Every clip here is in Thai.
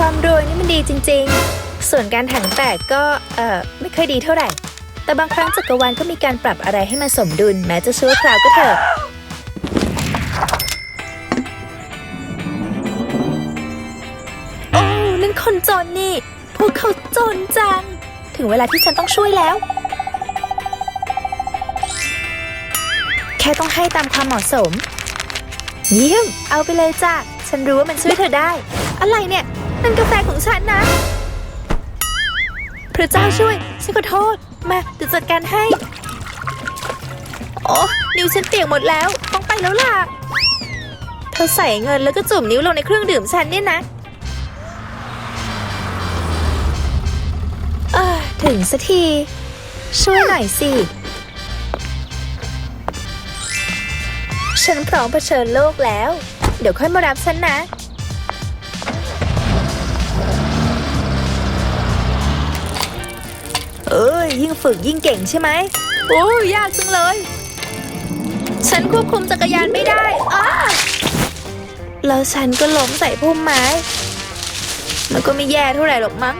ความรวยนี่มันดีจริง ๆ ส่วนการถังแตกก็เอ่อไม่ค่อยดีเท่าไหร่ แต่บางครั้งจักรวาลก็มีการปรับอะไรให้มันสมดุล แม้จะชั่วคราวก็เถอะโอ้นั่นคนจนนี่ พวกเขาจนจัง ถึงเวลาที่ฉันต้องช่วยแล้ว แค่ต้องให้ตามความเหมาะสม เยี่ยม เอาไปเลยจ้ะ ฉันรู้ว่ามันช่วยเธอได้ อะไรเนี่ย นั่นกาแฟของฉันนะ พระเจ้าช่วย ฉันขอโทษ มาเดี๋ยวจัดการให้ โอ้นิ้วฉันเปียกหมดแล้ว ต้องไปแล้วล่ะ เธอใส่เงินแล้วก็จุ่มนิ้วลงในเครื่องดื่มฉันเนี่ยนะเออถึงสักที ช่วยหน่อยสิ ฉันพร้อมเผชิญโลกแล้ว เดี๋ยวค่อยมารับฉันนะ เอ้ยยิ่งฝึกยิ่งเก่งใช่ไหมโอ้ยากจังเลย ฉันควบคุมจักรยานไม่ได้อ้าแล้วฉันก็ล้มใส่พุ่มไม้ มันก็ไม่แย่เท่าไหร่หรอกมั้ง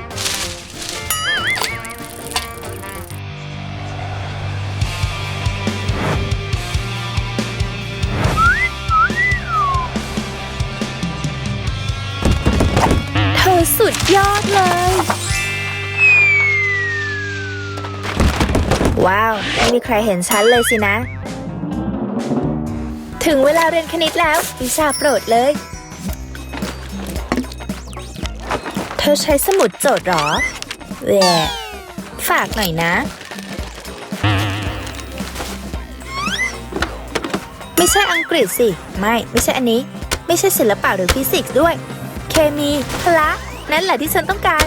เธอสุดยอดเลย ว้าว ไม่มีใครเห็นฉันเลยสินะ ถึงเวลาเรียนคณิตแล้ว วิชาโปรดเลย เธอใช้สมุดโจทย์หรอแหวะฝากหน่อยนะ ไม่ใช่อังกฤษสิ ไม่ ไม่ใช่อันนี้ ไม่ใช่ศิลปะหรือฟิสิกส์ด้วย เคมีพละ นั่นแหละที่ฉันต้องการ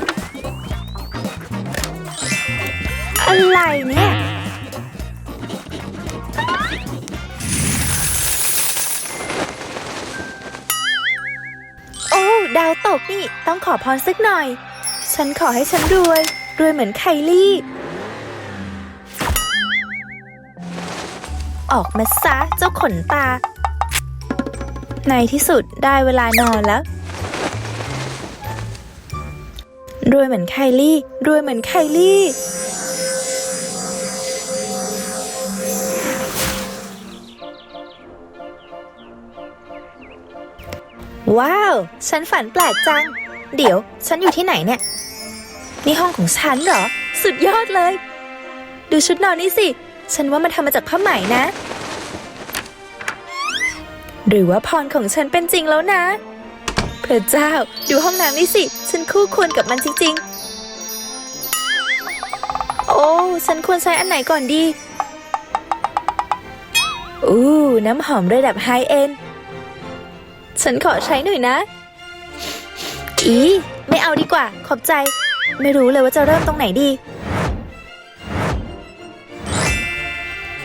อะไรเนี่ย โอ้ ดาวตกนี่ต้องขอพรสักหน่อย ฉันขอให้ฉันรวย รวยเหมือนไคลี่ ออกมาซะเจ้าขนตา ในที่สุดได้เวลานอนแล้วรวยเหมือนไคลี่ รวยเหมือนไคลี่ ว้าว ฉันฝันแปลกจัง เดี๋ยว ฉันอยู่ที่ไหนเนี่ย นี่ห้องของฉันเหรอ สุดยอดเลย ดูชุดนอนนี่สิ ฉันว่ามันทำมาจากผ้าไหมนะ หรือว่าพรของฉันเป็นจริงแล้วนะ พระเจ้า ดูห้องน้ำนี่สิ ฉันคู่ควรกับมันจริง ๆ โอ้ ฉันควรใช้อันไหนก่อนดี อู้น้ำหอมระดับไฮเอ็น ฉันขอใช้หน่อยนะ อีไม่เอาดีกว่า ขอบใจ ไม่รู้เลยว่าจะเริ่มตรงไหนดี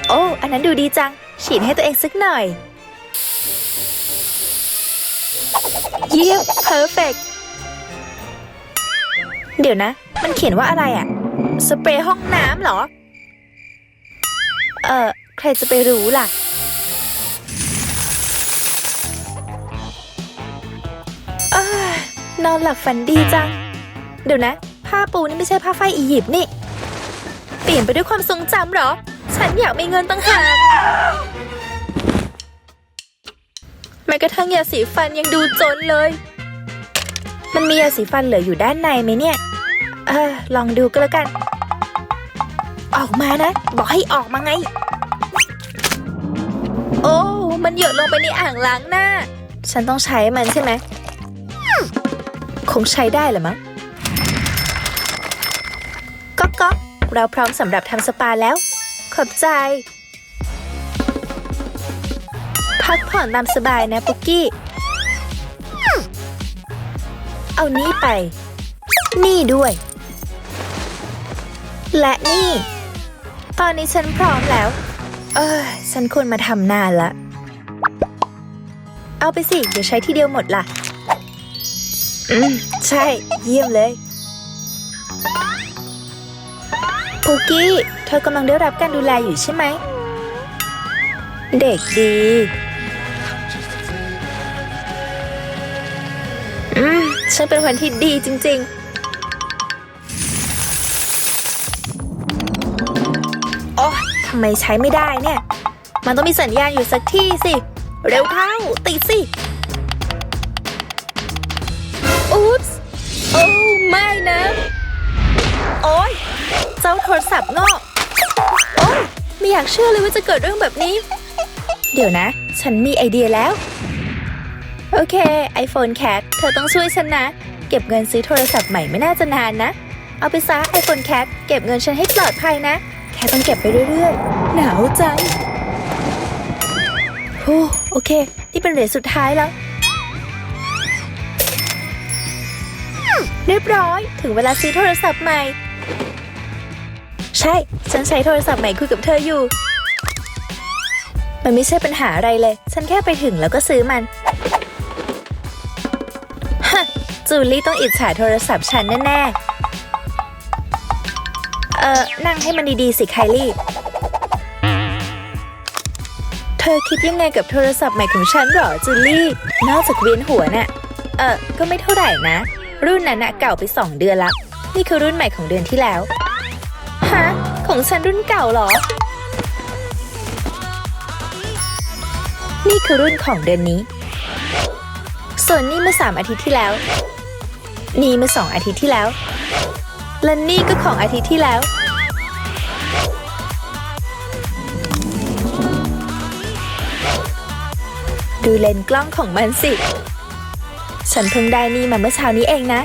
โอ้ อันนั้นดูดีจัง ฉีดให้ตัวเองสักหน่อย เยี่ยมเพอร์เฟกเดี๋ยวนะ มันเขียนว่าอะไรอะสเปรย์ห้องน้ำเหรอ เอ่อใครจะไปรู้ล่ะ นอนหลับฝันดีจัง เดี๋ยวนะ ผ้าปูนี่ไม่ใช่ผ้าฝ้ายอียิปต์นี่ เปลี่ยนไปด้วยความทรงจำเหรอ ฉันอยากมีเงินตั้งหากแม้กระทั่งยาสีฟันยังดูจนเลย มันมียาสีฟันเหลืออยู่ด้านในไหมเนี่ย เออ ลองดูก็แล้วกัน ออกมานะ บอกให้ออกมาไง โอ้ มันหยดลงไปในอ่างล้างหน้า ฉันต้องใช้มันใช่ไหม คงใช้ได้แหละมั้งก๊อกก๊อกเราพร้อมสำหรับทำสปาแล้ว ขอบใจ พักผ่อนตามสบายนะปุกกี้ เอานี่ไป นี่ด้วย และนี่ ตอนนี้ฉันพร้อมแล้ว เออฉันควรมาทำนานละ เอาไปสิ เดี๋ยวใช้ทีเดียวหมดล่ะ อืม ใช่ เยี่ยมเลยปุกกี้ เธอกำลังได้รับการดูแลอยู่ใช่ไหม เด็กดี อืมฉันเป็นคนที่ดีจริง ๆ โอ้ทำไมใช้ไม่ได้เนี่ย มันต้องมีสัญญาณอยู่สักที่สิ เร็วเข้าติดสิ ไม่นะ โอ้ยเจ้าโทรศัพท์งอกโอ้ยไม่อยากเชื่อเลยว่าจะเกิดเรื่องแบบนี้ เดี๋ยวนะ ฉันมีไอเดียแล้ว โอเค iPhone Cat เธอต้องช่วยฉันนะ เก็บเงินซื้อโทรศัพท์ใหม่ไม่น่าจะนานนะ เอาไปซะ iPhone Cat เก็บเงินฉันให้ปลอดภัยนะ แค่ต้องเก็บไปเรื่อยๆ หนาวใจโอ้โอเค นี่เป็นเหรียญสุดท้ายแล้ว เรียบร้อย ถึงเวลาซื้อโทรศัพท์ใหม่ ใช่ ฉันใช้โทรศัพท์ใหม่คุยกับเธออยู่ มันไม่ใช่ปัญหาอะไรเลย ฉันแค่ไปถึงแล้วก็ซื้อมัน ฮะ จูลี่ต้องอิจฉาโทรศัพท์ฉันแน่ๆ เออนั่งให้มันดีๆสิไคลี่ เธอคิดยังไงกับโทรศัพท์ใหม่ของฉันเหรอจูลี่ นอกจากเวียนหัวน่ะ เออก็ไม่เท่าไหร่นะ รุ่นนั้นนะเก่าไปสองเดือนละ นี่คือรุ่นใหม่ของเดือนที่แล้ว ฮะ ของฉันรุ่นเก่าเหรอ นี่คือรุ่นของเดือนนี้ ส่วนนี่เมื่อสามอาทิตย์ที่แล้ว นี่เมื่อสองอาทิตย์ที่แล้ว และนี่ก็ของอาทิตย์ที่แล้ว ดูเลนส์กล้องของมันสิ ฉันเพิ่งได้นี่มาเมื่อเช้านี้เองนะ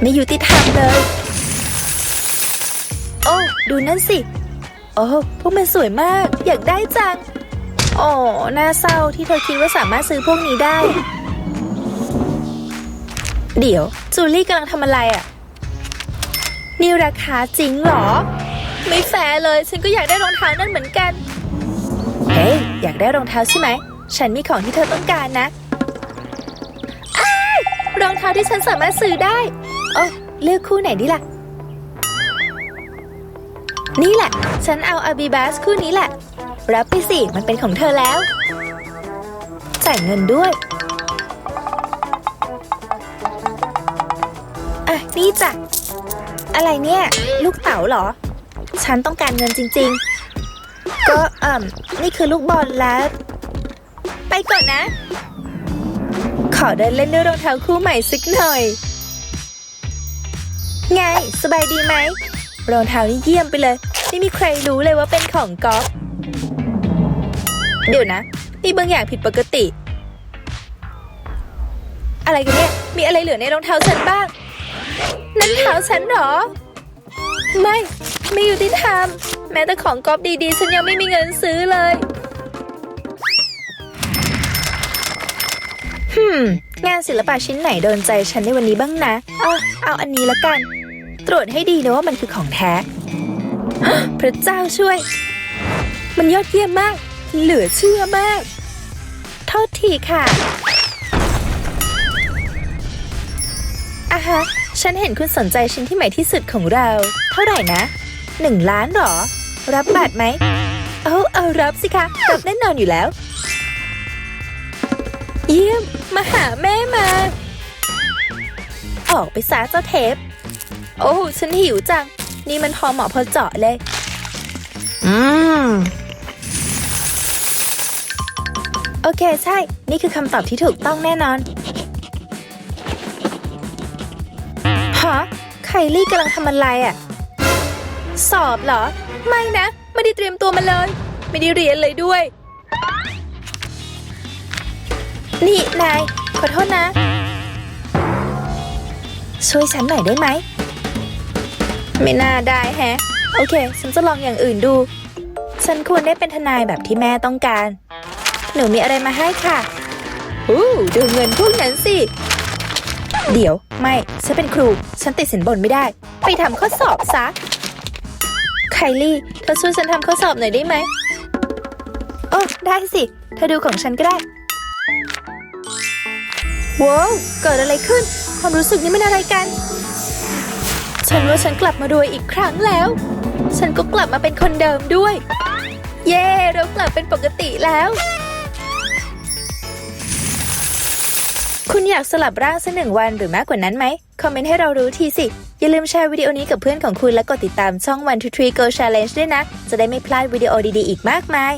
ไม่ยุติธรรมเลย โอ้ดูนั่นสิ โอ้พวกมันสวยมาก อยากได้จัง โอ้น่าเศร้าที่เธอคิดว่าสามารถซื้อพวกนี้ได้ เดี๋ยว จูลี่กำลังทำอะไรอะ่ะ นี่ราคาจริงเหรอ ไม่แฟร์เลย ฉันก็อยากได้รองเท้านั่นเหมือนกัน อยากได้รองเท้าใช่ไหม ฉันมีของที่เธอต้องการนะอรองเท้าที่ฉันสามารถซื้อได้ โอ้เลือกคู่ไหนดีล่ะ นี่แหละ ฉันเอาอาบีบาสคู่นี้แหละ รับไปสิ มันเป็นของเธอแล้ว จ่ายเงินด้วย อะ นี่จ้ะ อะไรเนี่ย ลูกเต๋าเหรอ ฉันต้องการเงินจริง ๆ ก็อ่มนี่คือลูกบอลแล้ว ไปก่อนนะ ขอเดินเล่นด้วยรองเท้าคู่ใหม่สักหน่อย ไง สบายดีไหม รองเท้านี่เยี่ยมไปเลย ไม่มีใครรู้เลยว่าเป็นของก๊อฟเดี๋ยวนะ มีบางอย่างผิดปกติ อะไรกันเนี่ย มีอะไรเหลือในรองเท้าฉันบ้าง นั่นเท้าฉันเหรอ ไม่ ไม่อยู่ที่ทำ แม้แต่ของก๊อฟดีๆ ฉันยังไม่มีเงินซื้อเลยฮึมงานศิลปะชิ้นไหนโดนใจฉันในวันนี้บ้างนะอะเอาอันนี้ละกัน ตรวจให้ดีนะว่ามันคือของแท้ พระเจ้าช่วย มันยอดเยี่ยมมาก เหลือเชื่อมาก โทษทีค่ะอะฮะ ฉันเห็นคุณสนใจชิ้นที่ใหม่ที่สุดของเรา เท่าไหร่นะหนึ่งล้านหรอ รับบัตรไหม เอาเอารับสิคะรับแน่นอนอยู่แล้ว เยี่ยม มาหาแม่มา ออกไปซะเจ้าเทป โอ้ฉันหิวจัง นี่มันพอเหมาะพอเจาะเลย อืม โอเคใช่ นี่คือคำตอบที่ถูกต้องแน่นอน ฮะ ไคลี่กำลังทำอะไรอะ่ะ สอบเหรอ ไม่นะ ไม่ได้เตรียมตัวมาเลย ไม่ได้เรียนเลยด้วย นี่นายขอโทษนะ ช่วยฉันหน่อยได้ไหม ไม่น่าได้แฮะ โอเค ฉันจะลองอย่างอื่นดู ฉันควรได้เป็นทนายแบบที่แม่ต้องการ หนูมีอะไรมาให้ค่ะอู้ดูเงินพวกนั้นสิ เดี๋ยว ไม่ ฉันเป็นครู ฉันติดสินบนไม่ได้ ไปทำข้อสอบซะ ไคลี่ เธอช่วยฉันทำข้อสอบหน่อยได้ไหม โอ้ ได้สิ เธอดูของฉันก็ได้ ว้าว เกิดอะไรขึ้น ความรู้สึกนี้มันอะไรกัน ฉันว่าฉันกลับมารวยอีกครั้งแล้ว ฉันก็กลับมาเป็นคนเดิมด้วย เย่เรากลับเป็นปกติแล้ว คุณอยากสลับร่างสักหนึ่งวันหรือมากกว่านั้นไหม คอมเมนต์ให้เรารู้ทีสิ อย่าลืมแชร์วิดีโอนี้กับเพื่อนของคุณและกดติดตามช่อง One Two Three Go Challenge ด้วยนะ จะได้ไม่พลาดวิดีโอดีๆอีกมากมาย